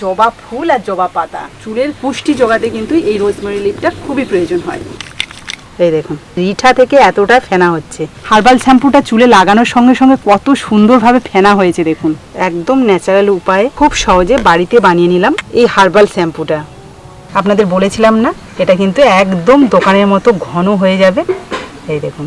জবা ফুল আর জবা পাতা। চুলের পুষ্টি জোগাতে কিন্তু এই রোজমেরি লিপটা খুবই প্রয়োজন হয়। এই দেখুন, রিঠা থেকে এতটা ফেনা হচ্ছে। হার্বাল শ্যাম্পুটা চুলে লাগানোর সঙ্গে সঙ্গে কত সুন্দরভাবে ফেনা হয়েছে দেখুন। একদম ন্যাচারাল উপায়ে খুব সহজে বাড়িতে বানিয়ে নিলাম এই হার্বাল শ্যাম্পুটা। আপনাদের বলেছিলাম না, এটা কিন্তু একদম দোকানের মতো ঘন হয়ে যাবে। এই দেখুন।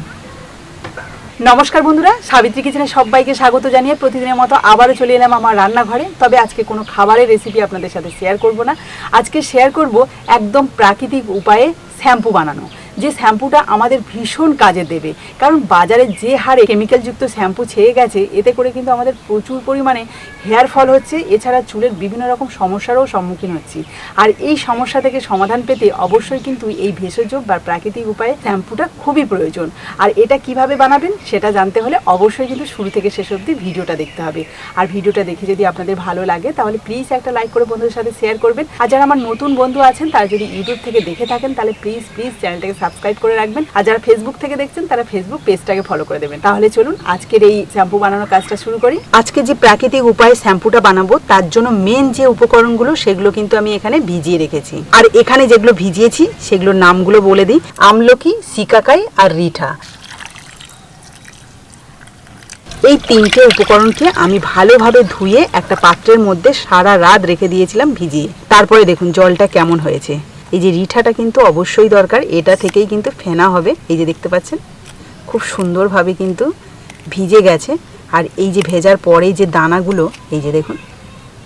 নমস্কার বন্ধুরা, সাবিত্রী কিচেনে সবাইকে স্বাগত জানিয়ে প্রতিদিনের মতো আবারও চলে এলাম আমার রান্নাঘরে। তবে আজকে কোনো খাবারের রেসিপি আপনাদের সাথে শেয়ার করব না। আজকে শেয়ার করব একদম প্রাকৃতিক উপায়ে শ্যাম্পু বানানো। যে শ্যাম্পুটা আমাদের ভীষণ কাজে দেবে। কারণ বাজারে যে হারে কেমিক্যালযুক্ত শ্যাম্পু ছেয়ে গেছে, এতে করে কিন্তু আমাদের প্রচুর পরিমাণে হেয়ার ফল হচ্ছে। এছাড়া চুলের বিভিন্ন রকম সমস্যারও সম্মুখীন হচ্ছি। আর এই সমস্যা থেকে সমাধান পেতে অবশ্যই কিন্তু এই ভেষজ বা প্রাকৃতিক উপায়ে শ্যাম্পুটা খুবই প্রয়োজন। আর এটা কীভাবে বানাবেন সেটা জানতে হলে অবশ্যই কিন্তু শুরু থেকে শেষ অবধি ভিডিওটা দেখতে হবে। আর ভিডিওটা দেখে যদি আপনাদের ভালো লাগে, তাহলে প্লিজ একটা লাইক করে বন্ধুদের সাথে শেয়ার করবেন। আর যারা আমার নতুন বন্ধু আছেন, তারা যদি ইউটিউব থেকে দেখে থাকেন, তাহলে প্লিজ প্লিজ চ্যানেলটাকে সাবস্ক্রাইব করে রাখবেন। আর যারা ফেসবুক থেকে দেখছেন, তারা ফেসবুক পেজটাকে ফলো করে দেবেন। তাহলে চলুন, আজকের এই শ্যাম্পু বানানোর কাজটা শুরু করি। আজকে যে প্রাকৃতিক উপায়ে শ্যাম্পুটা বানাবো, তার জন্য মেন যে উপকরণগুলো, সেগুলো কিন্তু আমি এখানে ভিজিয়ে রেখেছি। আর এখানে যেগুলো ভিজিয়েছি, সেগুলোর নামগুলো বলে দিই। আমলকি, সিকাকাই আর রিঠা। এই তিনটে উপকরণকে আমি ভালোভাবে ধুয়ে একটা পাত্রের মধ্যে সারা রাত রেখে দিয়েছিলাম ভিজিয়ে। তারপরে দেখুন, জলটা কেমন হয়েছে। এই যে রিঠাটা কিন্তু অবশ্যই দরকার, এটা থেকেই কিন্তু ফেনা হবে, এই যে দেখতে পাচ্ছেন? খুব সুন্দরভাবে কিন্তু ভিজে গেছে, আর এই যে ভেজার পরে যে দানাগুলো, এই যে দেখুন,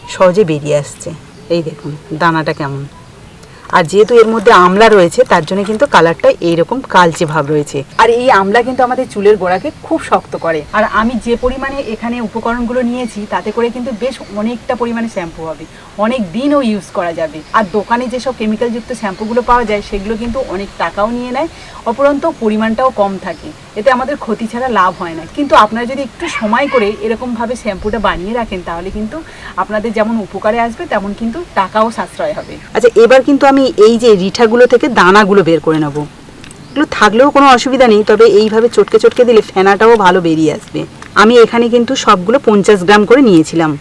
সহজে বেরিয়ে আসছে, এই দেখুন, দানাটা কেমন। আর যেহেতু এর মধ্যে আমলা রয়েছে তার জন্য কিন্তু কালারটা এইরকম কালচে ভাব রয়েছে। আর এই আমলা কিন্তু আমাদের চুলের গোড়াকে খুব শক্ত করে। আর আমি যে পরিমাণে এখানে উপকরণগুলো নিয়েছি তাতে করে কিন্তু বেশ অনেকটা পরিমাণে শ্যাম্পু হবে। অনেক দিনও ইউজ করা যাবে। আর দোকানে যেসব কেমিক্যালযুক্ত শ্যাম্পুগুলো পাওয়া যায় সেগুলো কিন্তু অনেক টাকাও নিয়ে নেয় অপরন্ত পরিমাণটাও কম থাকে। এতে আমাদের ক্ষতি ছাড়া লাভ হয় না। কিন্তু আপনারা যদি একটু সময় করে এরকমভাবে শ্যাম্পুটা বানিয়ে রাখেন তাহলে কিন্তু আপনাদের যেমন উপকারে আসবে তেমন কিন্তু টাকাও সাশ্রয় হবে। আচ্ছা এবার কিন্তু আমি এই যে রিঠাগুলো থেকে দানাগুলো বের করে নেব। এগুলো থাকলেও কোনো অসুবিধা নেই, তবে এইভাবে চটকে চটকে দিলে ফেনাটাও ভালো বেরিয়ে আসবে। আমি এখানে কিন্তু সবগুলো পঞ্চাশ গ্রাম করে নিয়েছিলাম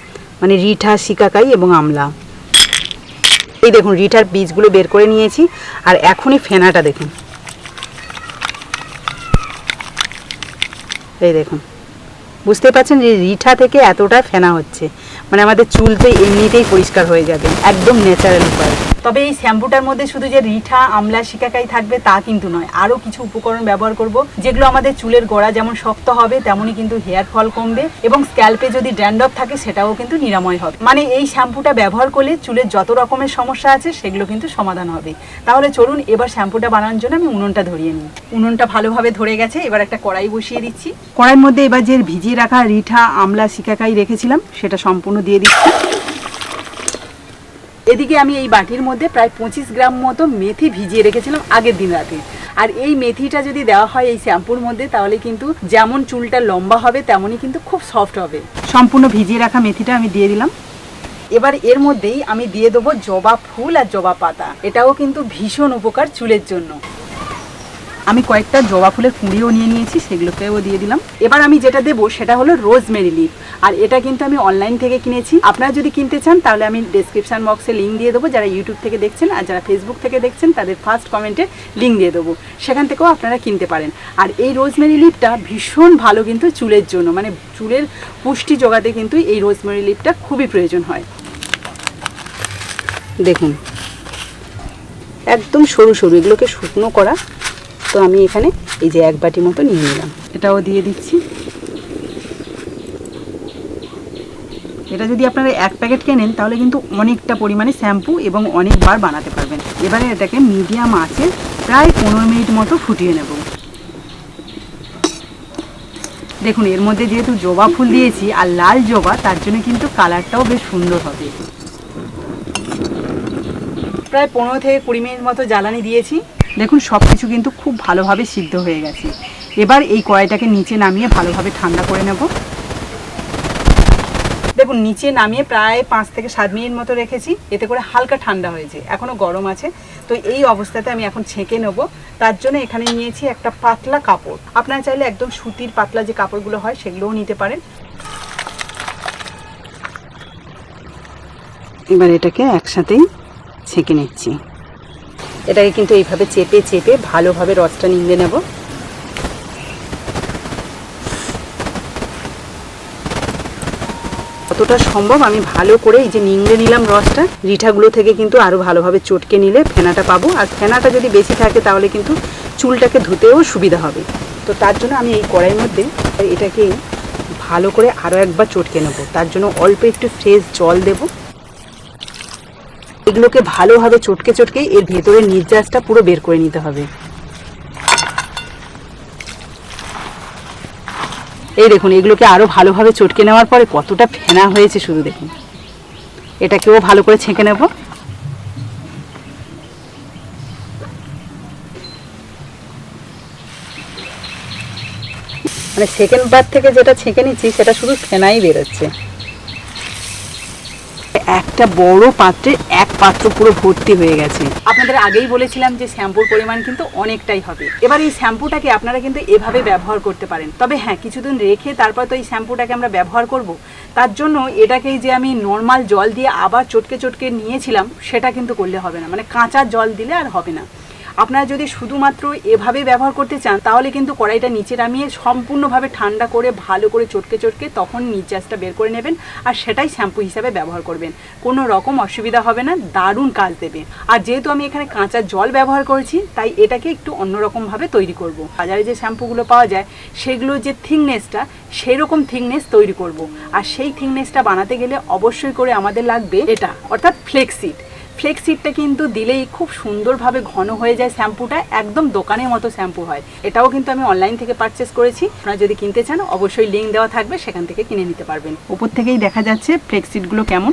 মানে রিঠা, শিকাকাই এবং আমলা। এই দেখুন, রিঠার বীজগুলো বের করে নিয়েছি, আর এখনই ফেনাটা দেখুন। এই দেখুন, বুঝতে পারছেন যে রিঠা থেকে এতটা ফেনা হচ্ছে মানে আমাদের চুল তো এমনিতেই পরিষ্কার হয়ে যাবে, একদম ন্যাচারাল উপায়। তবে এই শ্যাম্পুটার মধ্যে শুধু যে রিঠা, আমলা, শিকাকাই থাকবে তা কিন্তু নয়। আরও কিছু উপকরণ ব্যবহার করব, যেগুলো আমাদের চুলের গোড়া যেমন শক্ত হবে তেমনই কিন্তু হেয়ার ফল কমবে এবং স্ক্যাল্পে যদি ড্যান্ড্রফ থাকে সেটাও কিন্তু নিরাময় হবে। মানে এই শ্যাম্পুটা ব্যবহার করলে চুলের যত রকমের সমস্যা আছে সেগুলো কিন্তু সমাধান হবে। তাহলে চলুন এবার শ্যাম্পুটা বানানোর জন্য আমি উনুনটা ধরিয়ে নিই। উনুনটা ভালোভাবে ধরে গেছে, এবার একটা কড়াই বসিয়ে দিচ্ছি। কড়াইয়ের মধ্যে এবার যে ভিজিয়ে রাখা রিঠা, আমলা, শিকাকাই রেখেছিলাম, সেটা সম্পূর্ণ দিয়ে দিচ্ছি। এদিকে আমি এই বাটির মধ্যে প্রায় পঁচিশ গ্রাম মতো মেথি ভিজিয়ে রেখেছিলাম আগের দিন রাতে। আর এই মেথিটা যদি দেওয়া হয় এই শ্যাম্পুর মধ্যে, তাহলে কিন্তু যেমন চুলটা লম্বা হবে, তেমনই কিন্তু খুব সফট হবে। সম্পূর্ণ ভিজিয়ে রাখা মেথিটা আমি দিয়ে দিলাম। এবার এর মধ্যেই আমি দিয়ে দেবো জবা ফুল আর জবা পাতা। এটাও কিন্তু ভীষণ উপকার চুলের জন্য। আমি কয়েকটা জবা ফুলের কুঁড়িও নিয়ে নিয়েছি, সেগুলোকেও দিয়ে দিলাম। এবার আমি যেটা দেবো সেটা হলো রোজমেরি লিফ। আর এটা কিন্তু আমি অনলাইন থেকে কিনেছি। আপনারা যদি কিনতে চান, তাহলে আমি ডেসক্রিপশন বক্সে লিঙ্ক দিয়ে দেবো। যারা ইউটিউব থেকে দেখছেন আর যারা ফেসবুক থেকে দেখছেন, তাদের ফার্স্ট কমেন্টে লিঙ্ক দিয়ে দেবো। সেখান থেকেও আপনারা কিনতে পারেন। আর এই রোজমেরি লিপটা ভীষণ ভালো কিন্তু চুলের জন্য। মানে চুলের পুষ্টি যোগাতে কিন্তু এই রোজমেরি লিপটা খুবই প্রয়োজন হয়। দেখুন, একদম সরু সরু, এগুলোকে শুকনো করা। তো আমি এখানে এই যে এক বাটি মতো নিয়ে নিলাম। এটাও দিয়ে দিচ্ছি। এটা যদি আপনারা এক প্যাকেট কেনেন, তাহলে কিন্তু অনেকটা পরিমাণে শ্যাম্পু এবং অনেকবার বানাতে পারবেন। এবারে এটাকে মিডিয়াম আঁচে প্রায় পনেরো মিনিট মতো ফুটিয়ে নেব। দেখুন, এর মধ্যে যেহেতু জবা ফুল দিয়েছি আর লাল জবা, তার জন্য কিন্তু কালারটাও বেশ সুন্দর হবে। প্রায় পনেরো থেকে কুড়ি মিনিট মতো জ্বালানি দিয়েছি। দেখুন সব কিছু কিন্তু খুব ভালোভাবে সিদ্ধ হয়ে গেছে। এবার এই কড়াইটাকে নিচে নামিয়ে ভালোভাবে ঠান্ডা করে নেব। দেখুন, নিচে নামিয়ে প্রায় পাঁচ থেকে সাত মিনিট মতো রেখেছি। এতে করে হালকা ঠান্ডা হয়েছে এখনও গরম আছে। তো এই অবস্থাতে আমি এখন ছেঁকে নেব। তার জন্য এখানে নিয়েছি একটা পাতলা কাপড়। আপনারা চাইলে একদম সুতির পাতলা যে কাপড়গুলো হয়, সেগুলোও নিতে পারেন। এবার এটাকে একসাথেই ছেঁকে নিচ্ছি। এটাকে কিন্তু এইভাবে চেপে চেপে ভালোভাবে রসটা নিংড়ে নেব। যতটা সম্ভব, আমি ভালো করে এই যে নিংড়ে নিলাম রসটা, রিঠাগুলো থেকে কিন্তু আরও ভালোভাবে চটকে নিলে ফেনাটা পাবো। আর ফেনাটা যদি বেশি থাকে তাহলে কিন্তু চুলটাকে ধুতেও সুবিধা হবে। তো তার জন্য আমি এই কড়াইয়ের মধ্যে এটাকে ভালো করে আরও একবার চটকে নেব। তার জন্য অল্প একটু ফ্রেশ জল দেবো। এগুলোকে ভালোভাবে চটকে চটকে এর ভেতরের নির্যাসটা পুরো বের করে নিতে হবে। এই দেখুন, এগুলোকে আরও ভালোভাবে চটকে নেওয়ার পরে কতটা ফেনা হয়েছে শুধু দেখুন। এটাকেও ভালো করে ছেঁকে নেব। মানে সেকেন্ড বার থেকে যেটা ছেঁকে নিচ্ছি, সেটা শুধু ফেনাই বেরোচ্ছে। একটা বড় পাত্রে এক পাত্র পুরো ভর্তি হয়ে গেছে। আপনাদের আগেই বলেছিলাম যে শ্যাম্পুর পরিমাণ কিন্তু অনেকটাই হবে। এবার এই শ্যাম্পুটাকে আপনারা কিন্তু এভাবে ব্যবহার করতে পারেন। তবে হ্যাঁ কিছুদিন রেখে তারপর তো এই শ্যাম্পুটাকে আমরা ব্যবহার করব। তার জন্য এটাকেই যে আমি নর্মাল জল দিয়ে আবার চটকে চটকে নিয়েছিলাম, সেটা কিন্তু করলে হবে না। মানে কাঁচা জল দিলে আর হবে না। আপনারা যদি শুধুমাত্র এভাবে ব্যবহার করতে চান, তাহলে কিন্তু কড়াইটা নিচে নামিয়ে সম্পূর্ণভাবে ঠান্ডা করে ভালো করে চটকে চটকে তখন নির্যাসটা বের করে নেবেন আর সেটাই শ্যাম্পু হিসাবে ব্যবহার করবেন কোনো রকম অসুবিধা হবে না, দারুণ কাজ দেবে আর যেহেতু আমি এখানে কাঁচা জল ব্যবহার করেছি, তাই এটাকে একটু অন্যরকমভাবে তৈরি করব। বাজারে যে শ্যাম্পুগুলো পাওয়া যায়, সেগুলো যে থিকনেসটা সেই রকম থিকনেস তৈরি করব। আর সেই থিকনেসটা বানাতে গেলে অবশ্যই করে আমাদের লাগবে এটা, অর্থাৎ ফ্লেক্সিড ফ্লেক্সিডটা কিন্তু দিলেই খুব সুন্দরভাবে ঘন হয়ে যায় শ্যাম্পুটা, একদম দোকানের মতো শ্যাম্পু হয়। এটাও কিন্তু আমি অনলাইন থেকে পারচেস করেছি। আপনারা যদি কিনতে চান, অবশ্যই লিঙ্ক দেওয়া থাকবে, সেখান থেকে কিনে নিতে পারবেন। উপর থেকেই দেখা যাচ্ছে ফ্লেক্সিডগুলো কেমন।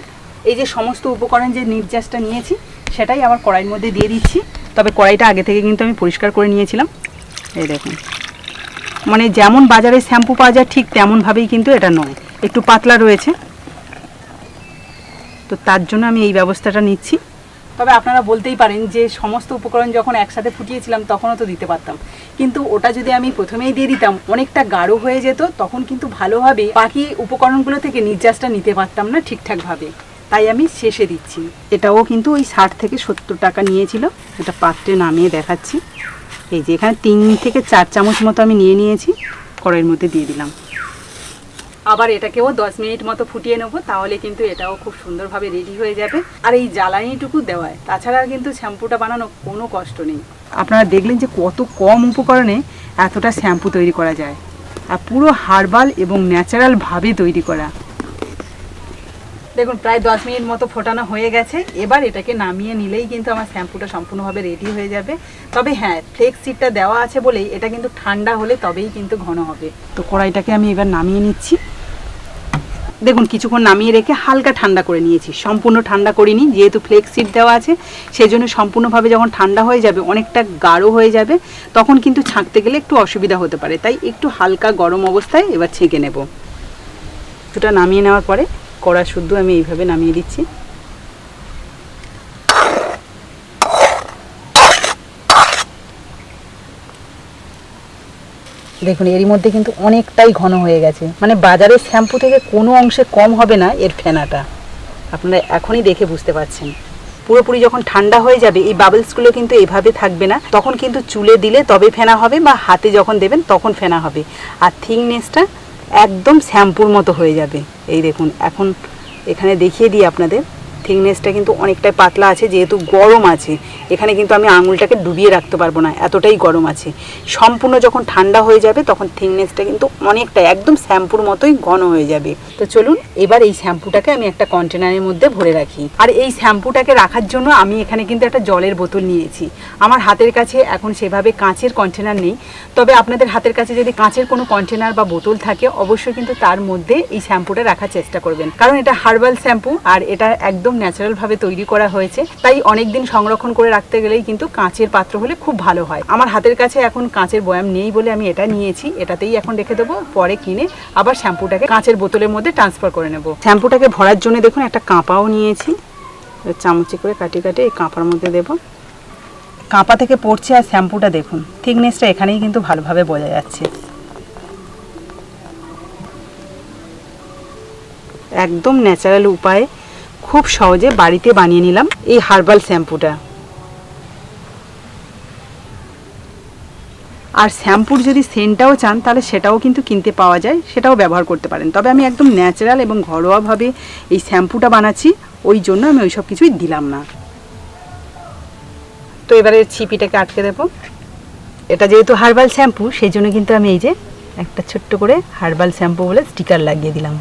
এই যে সমস্ত উপকরণ যে নির্যাসটা নিয়েছি, সেটাই আবার কড়াইয়ের মধ্যে দিয়ে দিচ্ছি। তবে কড়াইটা আগে থেকে কিন্তু আমি পরিষ্কার করে নিয়েছিলাম। এই দেখুন। মানে যেমন বাজারে শ্যাম্পু পাওয়া যায়, ঠিক তেমনভাবেই কিন্তু এটা নয়। একটু পাতলা রয়েছে। তো তার জন্য আমি এই ব্যবস্থাটা নিচ্ছি। তবে আপনারা বলতেই পারেন যে সমস্ত উপকরণ যখন একসাথে ফুটিয়েছিলাম তখনও তো দিতে পারতাম। কিন্তু ওটা যদি আমি প্রথমেই দিয়ে দিতাম, অনেকটা গাঢ় হয়ে যেত, তখন কিন্তু ভালোভাবে বাকি উপকরণগুলো থেকে নির্যাসটা নিতে পারতাম না ঠিকঠাকভাবে। তাই আমি শেষে দিচ্ছি। এটাও কিন্তু ওই ষাট থেকে সত্তর টাকা নিয়েছিল। এটা পাত্রে নামিয়ে দেখাচ্ছি। এই যে এখানে তিন থেকে চার চামচ মতো আমি নিয়ে নিয়েছি। কড়াইয়ের মধ্যে দিয়ে দিলাম। আবার এটাকেও দশ মিনিট মতো ফুটিয়ে নেব, তাহলে কিন্তু এটাও খুব সুন্দরভাবে রেডি হয়ে যাবে। আর এই জ্বালানিটুকু দেওয়ায়, তাছাড়া কিন্তু শ্যাম্পুটা বানানো কোনো কষ্ট নেই। আপনারা দেখলেন যে কত কম উপকরণে এতটা শ্যাম্পু তৈরি করা যায়। আর পুরো হার্বাল এবং ন্যাচারালভাবে তৈরি করা। দেখুন, প্রায় দশ মিনিট মতো ফোটানো হয়ে গেছে। এবার এটাকে নামিয়ে নিলেই কিন্তু আমার শ্যাম্পুটা সম্পূর্ণভাবে রেডি হয়ে যাবে। তবে হ্যাঁ ফ্লেক্স সিটটা দেওয়া আছে বলেই এটা কিন্তু ঠান্ডা হলে তবেই কিন্তু ঘন হবে। তো কড়াইটাকে আমি এবার নামিয়ে নিচ্ছি। দেখুন, কিছুক্ষণ নামিয়ে রেখে হালকা ঠান্ডা করে নিয়েছি। সম্পূর্ণ ঠান্ডা করিনি, যেহেতু ফ্লেক্স সিট দেওয়া আছে সেই জন্য সম্পূর্ণভাবে যখন ঠান্ডা হয়ে যাবে, অনেকটা গাঢ় হয়ে যাবে, তখন কিন্তু ছাঁকতে গেলে একটু অসুবিধা হতে পারে। তাই একটু হালকা গরম অবস্থায় এবার ছেঁকে নেব। কিছুটা নামিয়ে নেওয়ার পরে কড়া শুদ্ধ আমি এইভাবে নামিয়ে দিচ্ছি। দেখুন, এরই মধ্যে কিন্তু অনেকটাই ঘন হয়ে গেছে। মানে বাজারের শ্যাম্পু থেকে কোনো অংশে কম হবে না এর ফেনাটা। আপনারা এখনই দেখে বুঝতে পারছেন। পুরোপুরি যখন ঠান্ডা হয়ে যাবে, এই বাবলসগুলো কিন্তু এভাবে থাকবে না। তখন কিন্তু চুলে দিলে তবে ফেনা হবে বা হাতে যখন দেবেন তখন ফেনা হবে। আর থিকনেসটা একদম শ্যাম্পুর মতো হয়ে যাবে। এই দেখুন, এখন এখানে দেখিয়ে দিই আপনাদের। থিকনেসটা কিন্তু অনেকটাই পাতলা আছে, যেহেতু গরম আছে। এখানে কিন্তু আমি আঙুলটাকে ডুবিয়ে রাখতে পারব না, এতটাই গরম আছে। সম্পূর্ণ যখন ঠান্ডা হয়ে যাবে, তখন থিকনেসটা কিন্তু অনেকটা, একদম শ্যাম্পুর মতোই ঘন হয়ে যাবে। তো চলুন, এবার এই শ্যাম্পুটাকে আমি একটা কন্টেনারের মধ্যে ভরে রাখি। আর এই শ্যাম্পুটাকে রাখার জন্য আমি এখানে কিন্তু একটা জলের বোতল নিয়েছি। আমার হাতের কাছে এখন সেভাবে কাঁচের কন্টেনার নেই। তবে আপনাদের হাতের কাছে যদি কাঁচের কোনো কন্টেনার বা বোতল থাকে, অবশ্যই কিন্তু তার মধ্যে এই শ্যাম্পুটা রাখার চেষ্টা করবেন। কারণ এটা হার্বাল শ্যাম্পু, আর এটা একদম ন্যাচারালভাবে তৈরি করা হয়েছে। তাই অনেক দিন সংরক্ষণ করে রাখতে গেলেই কিন্তু কাঁচের পাত্র হলে খুব ভালো হয়। আমার হাতের কাছে এখন কাঁচের বয়াম নেই বলে আমি এটা নিয়েছি। এটাতেই এখন রেখে দেবো, পরে কিনে আবার শ্যাম্পুটাকে কাঁচের বোতলের মধ্যে ট্রান্সফার করে নেব। শ্যাম্পুটাকে ভরার জন্য দেখুন, একটা কাঁপাও নিয়েছি। চামচে করে কাটিয়ে কাটিয়ে এই কাঁপার মধ্যে দেব। কাঁপা থেকে পড়ছে আর শ্যাম্পুটা দেখুন, থিকনেসটা এখানেই কিন্তু ভালোভাবে বোঝা যাচ্ছে। একদম ন্যাচারাল উপায়ে খুব সহজে বাড়িতে বানিয়ে নিলাম এই হার্বাল শ্যাম্পুটা। আর শ্যাম্পুর যদি সেন্টটাও চান, তাহলে সেটাও কিন্তু কিনতে পাওয়া যায়, সেটাও ব্যবহার করতে পারেন। তবে আমি একদম ন্যাচারাল এবং ঘরোয়াভাবে এই শ্যাম্পুটা বানাচ্ছি, ওই জন্য আমি ওই সব কিছুই দিলাম না। তো এবারে ছিপিটাকে আটকে দেবো। এটা যেহেতু হার্বাল শ্যাম্পু সেই জন্য কিন্তু আমি এই যে একটা ছোট্ট করে হার্বাল শ্যাম্পু বলে স্টিকার লাগিয়ে দিলাম।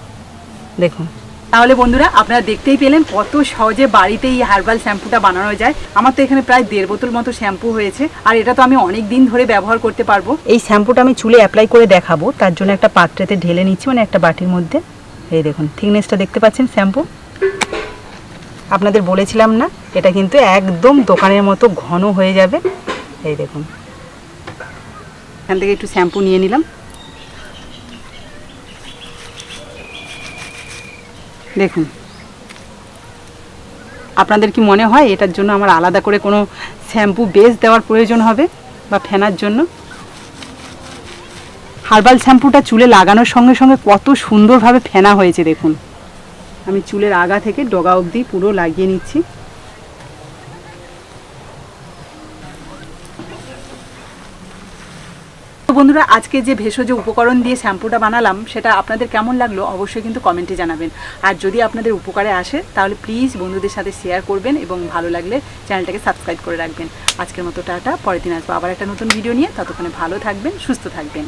দেখুন। তাহলে বন্ধুরা, আপনারা দেখতেই পেলেন কত সহজে বাড়িতে এই হার্বাল শ্যাম্পুটা বানানো যায়। আমার তো এখানে প্রায় দেড় বোতল মতো শ্যাম্পু হয়েছে, আর এটা তো আমি অনেক দিন ধরে ব্যবহার করতে পারব। এই শ্যাম্পুটা আমি চুলে অ্যাপ্লাই করে দেখাবো, তার জন্য একটা পাত্রেতে ঢেলে নিচ্ছি মানে একটা বাটির মধ্যে। এই দেখুন থিকনেসটা দেখতে পাচ্ছেন শ্যাম্পু আপনাদের বলেছিলাম না, এটা কিন্তু একদম দোকানের মতো ঘন হয়ে যাবে। এই দেখুন। এখান থেকে একটু শ্যাম্পু নিয়ে নিলাম। দেখুন। আপনাদের কি মনে হয় এটার জন্য আমার আলাদা করে কোনো শ্যাম্পু বেস দেওয়ার প্রয়োজন হবে বা ফেনার জন্য? হার্বাল শ্যাম্পুটা চুলে লাগানোর সঙ্গে সঙ্গে কত সুন্দরভাবে ফেনা হয়েছে দেখুন। আমি চুলের আগা থেকে ডগা অবধি পুরো লাগিয়ে নিচ্ছি। বন্ধুরা, আজকে যে ভেষজ উপকরণ দিয়ে শ্যাম্পুটা বানালাম, সেটা আপনাদের কেমন লাগল অবশ্যই কিন্তু কমেন্টে জানাবেন। আর যদি আপনাদের উপকারে আসে, তাহলে প্লিজ বন্ধুদের সাথে শেয়ার করবেন এবং ভালো লাগলে চ্যানেলটাকে সাবস্ক্রাইব করে রাখবেন। আজকের মতো টাটা, পরের দিন আসব আবার একটা নতুন ভিডিও নিয়ে। ততক্ষণে ভালো থাকবেন, সুস্থ থাকবেন।